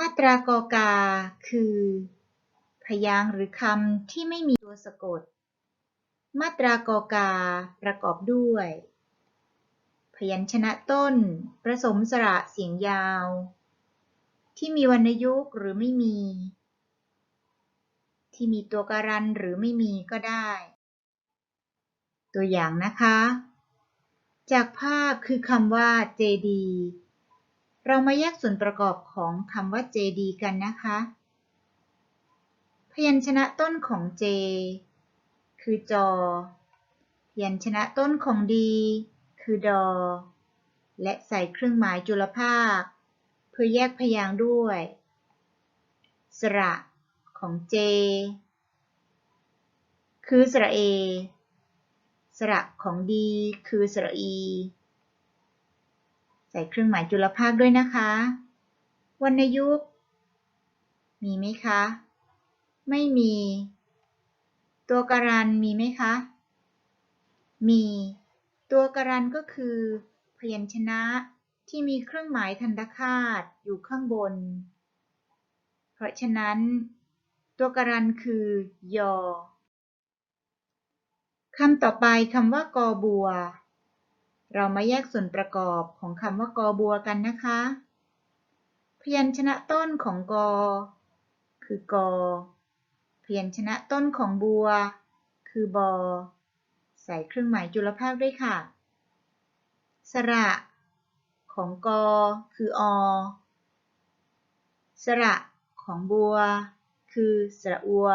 มาตรากอกา คือ พยางค์หรือคำที่ไม่มีตัวสะกด มาตรากอกา ประกอบด้วย พยัญชนะต้นผสมสระเสียงยาว ที่มีวรรณยุกต์หรือไม่มี ที่มีตัวการันหรือไม่มีก็ได้ ตัวอย่างนะคะ จากภาพคือคำว่า JD เรามาแยกส่วนประกอบของคำว่า JD กันนะคะ พยัญชนะต้นของ J คือจอ พยัญชนะต้นของ D คือดอ และใส่เครื่องหมายจุลภาค เพื่อแยกพยางค์ด้วย สระของ J คือสระเอ สระของ D คือสระอี ใส่เครื่องหมายจุลภาคด้วยนะคะ วรรณยุกต์ มีไหมคะ ไม่มี ตัวการันมีไหมคะ มี ตัวการันก็คือ พยัญชนะที่มีเครื่องหมายทันตคาตอยู่ข้างบน เพราะฉะนั้น ตัวการันคือยอคำต่อไปคำว่ากอบัว เรามาแยกส่วนประกอบของคำว่ากอบัวกันนะคะ พยัญชนะต้นของกอ คือกอ พยัญชนะต้นของบัว คือบอ ใส่เครื่องหมายจุลภาคด้วยค่ะ สระ ของกอ คืออ สระของบัว คือสระอัว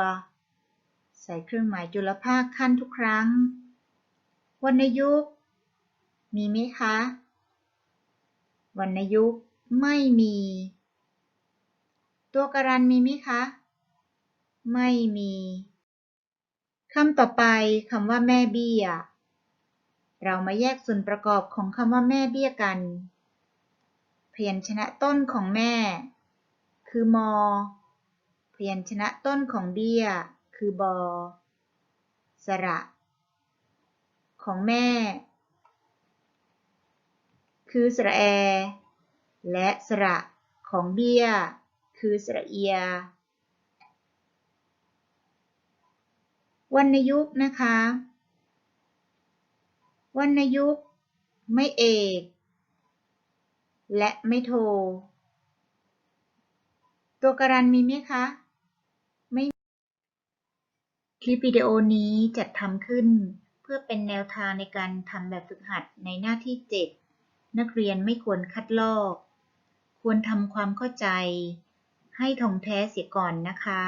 ใส่เครื่องหมายจุลภาคขั้นทุกครั้งวรรณยุกต์ มีไหมคะ วรรณยุกต์ไม่มี ตัวการันมีไหมคะ ไม่มีคำต่อไปคำว่าแม่เบี้ย เรามาแยกส่วนประกอบของคำว่าแม่เบี้ยกัน พยัญชนะต้นของแม่ คือมอ พยัญชนะต้นของเบี้ย คือบอ สระ ของแม่ คือสระแอ และสระของเบี้ย คือสระเอีย วรรณยุกต์นะคะ วรรณยุกต์ไม่เอก และไม่โท ตัวการันมีไหมคะ ไม่คลิปวิดีโอนี้จัดทำขึ้น เพื่อเป็นแนวทางในการทำแบบฝึกหัดในหน้าที่ 7 นักเรียนไม่ควรคัดลอก ควรทำความเข้าใจให้ท่องแท้เสียก่อนนะคะ